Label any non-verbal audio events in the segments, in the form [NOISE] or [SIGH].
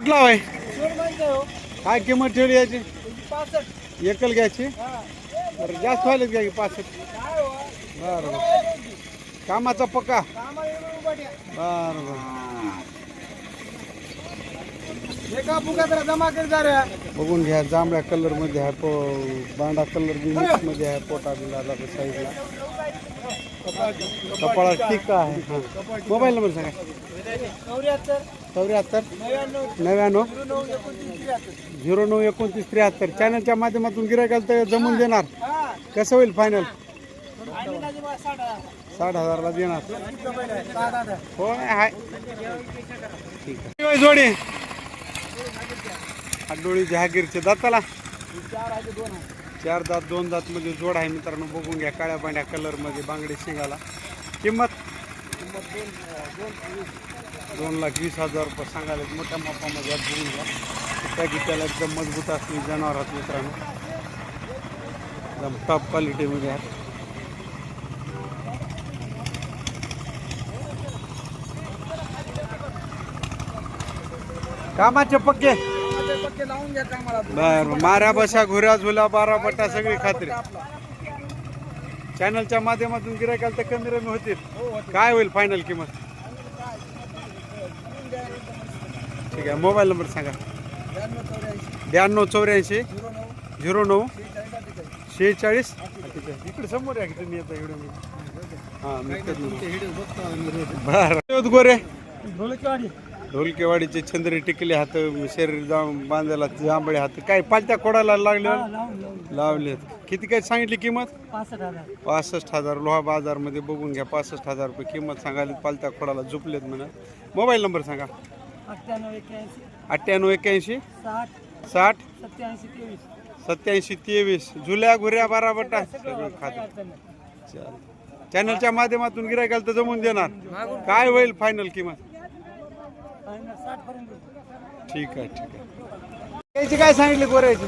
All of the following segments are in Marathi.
कुठला होय आहे? हो काय किंमत ठेवली याची? एकल घ्यायची? हा बरं जास्त व्हायला घ्या की पासष्ट? बरं बरं. कामाचा पक्का. बरं बरं. एका फुगा जरा जमा कर जा रे. बघून घ्या जांभळ्या कलरमध्ये आहे पो बांडा कलर बी मिक्समध्ये आहे पोटा बिलाला साईडला कपाळा टिक्का आहे मोबाईल नंबर सांगा. चौऱ्याहत्तर चौऱ्याहत्तर नव्याण्णव झिरो नऊ एकोणतीस त्र्याहत्तर. चॅनलच्या माध्यमातून गिरायकाल तर जमून देणार. कसं होईल फायनल साठ हजारला देणार. हो आहे. होय हाय. ठीक आहे जोडी हाडोळी जहागीरचे दाताला. चार दात दोन दात म्हणजे जोड आहे मित्रांनो. बघून घ्या काळ्या पांढ्या कलरमध्ये बांगडे शिंगाला. किंमत? किंमत दोन दोन लाख वीस हजार रुपये सांगायला मोठ्या मापामध्ये आहेत बघून घ्या त्या गीताला एकदम मजबूत असली जनावरात मित्रांनो. एकदम टॉप क्वालिटीमध्ये आहे कामाचे पक्के. बर माऱ्या बशा घुऱ्या झुला बारा बटा सगळी खात्री. चॅनलच्या माध्यमातून गिरायकाल तर कमी रमी होतील. हो काय होईल फायनल किंमत? ठीक आहे. मोबाईल नंबर सांगा. ब्याण्णव चौऱ्याऐंशी झिरो नऊ शेहेचाळीस. इकडे समोर आहे की तुम्ही आता एवढं हां. बरं. गोरे. ढोलकवाडी ढोलकेवाडीचे चंद्री टिकले हात शरीर जाऊन बांधायला जांभळे हात. काय पालत्या खोडाला लागले? लावलेत. किती काय सांगितली किंमत? पासष्ट हजार. लोहा बाजारमध्ये बघून घ्या. पासष्ट हजार रुपये किंमत सांगायला पालत्या खोडाला झुपलेत म्हणा. मोबाईल नंबर सांगा. अठ्ठ्याण्णव एक्क्याऐंशी. अठ्ठ्याण्णव एक्क्याऐंशी? साठ. साठ? सत्याऐंशी तेवीस. सत्याऐंशी तेवीस. झुल्या घुऱ्या बारा बटा. सगळं खातं. चालेल. चॅनलच्या माध्यमातून गिरायकाल तर जमून देणार. काय होईल फायनल किंमत? आणि साठ पर्यंत देऊ. ठीक आहे ठीक आहे. याची काय सांगितले गोऱ्याची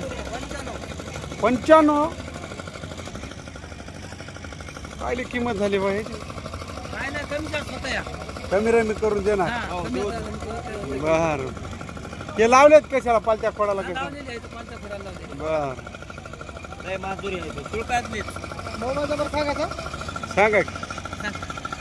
पंच्याण्णव? काय किंमत झाली बा ह्याची काय नाही कमी जास्त होतं या. कमी रमी करून देणार. बर. ते लावलेत कशाला? पालत्या खोडाला कसं लावलेली आहे, लावलेली. बर. लय माधुरी आहे इथं. तुळकात मीच. मोबाईल नंबर सांगा का? सांगा की.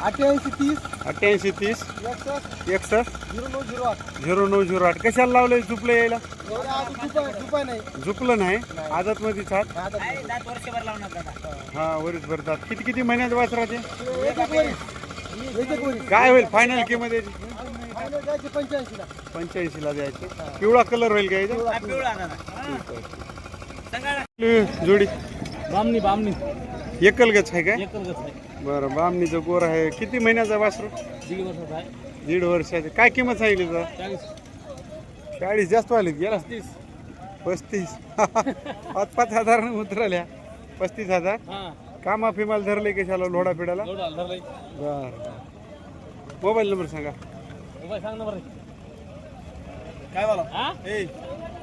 अठ्ठ्याऐंशी तीस अठ्ठ्याऐंशी तीस एकसष्ट एकसष्ट झिरो नऊ झिरो आठ. झिरो नऊ झिरो आठ. कशाला लावलंय? झुपलं यायला? एवढ्या नाही. झुपलं नाही? आदत मध्येच हात दात वर्षभर लावणार दादा. हा वरीच भरतात किती किती महिन्यात वाच राहते एक एक वरी एक एक वरी काय होईल? फायनल किंमत याची जायचे पंच्याऐंशीला पंच्याऐंशीला द्यायचे पिवळा कलर होईल का याचा? पिवळा दादा जोडी. बामणी बामणी. एकलगच आहे काय? एकच आहे. बरं बामणीचं गोर आहे. किती महिन्याचा वासरू? दीड वर्षाचा आहे. दीड वर्षाचे काय किंमत सांगितली तुला? चाळीस. चाळीस जास्त वाढलीत गेला? तीस पस्तीस. [LAUGHS] पाच पाच हजार उतरल्या. पस्तीस हजार? हा. कामा फिमाल धरले कशाला? लोडा पिडाला? एवढा धरलाय बर. मोबाईल नंबर सांगा. मोबाईल सांग ना बरं. काय बोला हा?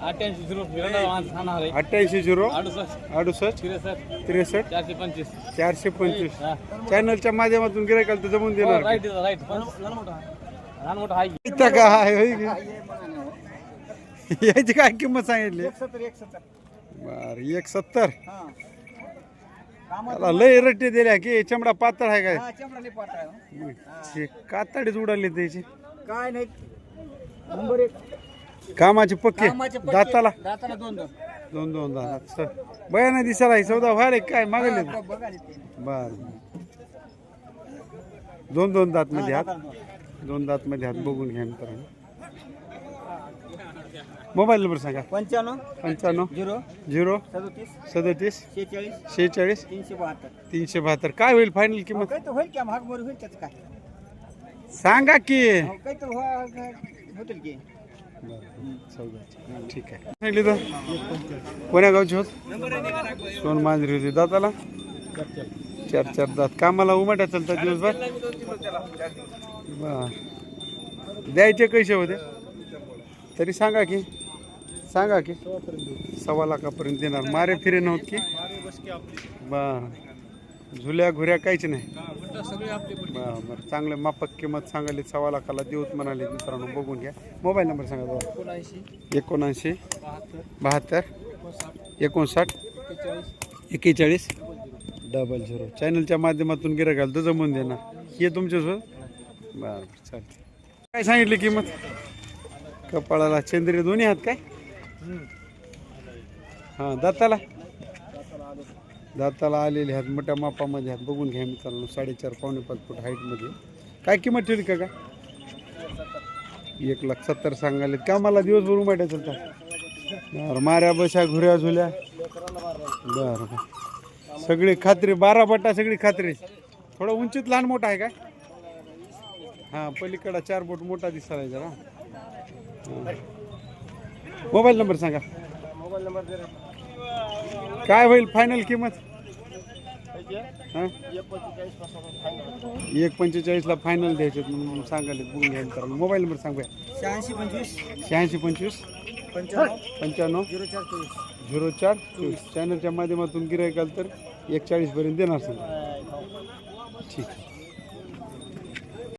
अठ्ठ्याऐंशी झिरो सांगणार आहे. अठ्ठ्याऐंशी झिरो अडुसष्ट. अडुसष्ट? त्रेसष्ट. त्रेसष्ट? चारशे पंचवीस. चारशे पंचवीस. चॅनलच्या माध्यमातून गिरायकाल तर जमून देणार. राईट राईट लहान मोठा लहान मोठा आहे. इथं का आहे? याची काय किंमत सांगितली? सत्तर एक सत्तर बर एक सत्तर हा त्याला लय रट्टे दिल्या की चमडा पातळ आहे काय? हा कातडीच उडाली त्याची. काय नाही. नंबर एक. कामाचे पक्के. कामाचे पट्टे. दाताला. दाताला दोन दोन. दोन दोन दात. सर बयाना दिसायला आहे, चौदा व्हायला काय मागले हा, बघा ना ते. बर. दोन दोन दात मध्ये हात. दोन. दात मध्ये हात बघून घ्या मित्रांनो मोबाईल नंबर सांगा. पंच्याण्णव. पंच्याण्णव. झिरो. झिरो. सदोतीस. सदतीस. शेहेचाळीस. शेहेचाळीस. तीनशे बहात्तर. तीनशे बहात्तर. काय होईल फायनल किंमत? तर होईल की महाग होईल त्याचं काय? सांगा की. ठीक आहे. सांगितली तर कोण्या गावची होत? सोन मांजरी होती दाताला? चार चार दात. कामाला उमाट्या चालतात दिवसभर? बर. द्यायचे कैसे होते? तरी सांगा की. सांगा की. सव्वा लाखापर्यंत देणार. मारे फिरे नव्हत की. बर. झुल्या घुऱ्या काहीच नाही. बरं बरं. चांगले मापक किंमत सांगायली सव्वा लाखाला देऊत म्हणाले मित्रांनो बघून घ्या. मोबाईल नंबर सांगा बघा एकोणऐंशी बहात्तर एकोणसाठ एक्केचाळीस. Double zero. चॅनलच्या माध्यमातून गिरायकाला तर जमून देणार. हे तुमच्यासोबत? बरं बरं चालते काय सांगितली किंमत? कपाळाला चंद्री दोन्ही आहात काय? हां दाताला? दाताला आलेले आहेत मोठ्या मापामध्ये आहेत. बघून घ्या मित्रांनो साडेचार पावणे पाच फूट हाईटमध्ये काय किंमत ठेवली का एक लाख सत्तर सांगायला का मला दिवसभर उमाट्या चालतात बरं माऱ्या बशा घुऱ्या झुल्या. बरं बरं. सगळी खात्री बारा बटा सगळी खात्री. थोडं उंचीत लहान मोठा आहे का? हां पलीकडा चार बोट मोठा दिसायला जरा. मोबाईल नंबर सांगा. मोबाईल नंबर काय होईल फायनल किंमत? हां? एक पंचेचाळीसला फायनल द्यायचे म्हणून सांगायला बघून घ्या तर मोबाईल नंबर सांगा शहाऐंशी पंचवीस. शहाऐंशी पंचवीस. पंच्याण्णव. पंच्याण्णव. झिरो चार चोवीस. झिरो चार चोवीस. चॅनलच्या माध्यमातून गिरायकाल तर एक चाळीसपर्यंत देणार सांगा ठीक आहे.